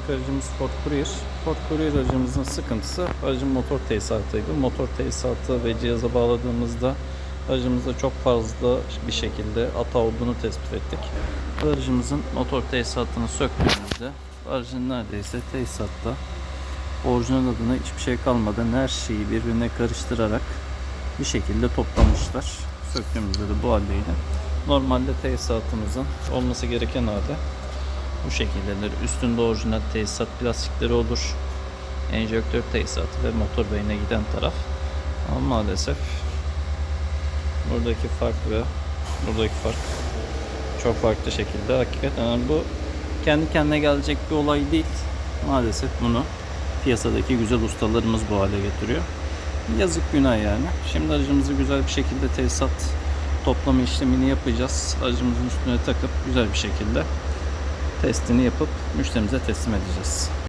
anki aracımız Ford Courier. Ford Courier aracımızın sıkıntısı aracın motor tesisatıydı. Motor tesisatı ve cihaza bağladığımızda aracımızda çok fazla bir şekilde hata olduğunu tespit ettik. Aracımızın motor tesisatını söktüğümüzde aracın neredeyse tesisatta orijinal adına hiçbir şey kalmadan her şeyi birbirine karıştırarak bir şekilde toplamışlar. Söktüğümüzde de bu haldeydi. Normalde tesisatımızın olması gereken halde bu şekildedir. Üstünde orijinal tesisat plastikleri olur. Enjektör tesisatı ve motor beyine giden taraf. Ama maalesef buradaki fark ve buradaki fark çok farklı şekilde. Hakikaten yani bu kendi kendine gelecek bir olay değil. Maalesef bunu piyasadaki güzel ustalarımız bu hale getiriyor. Yazık günah yani. Şimdi aracımızı güzel bir şekilde tesisat toplama işlemini yapacağız. Aracımızın üstüne takıp güzel bir şekilde testini yapıp müşterimize teslim edeceğiz.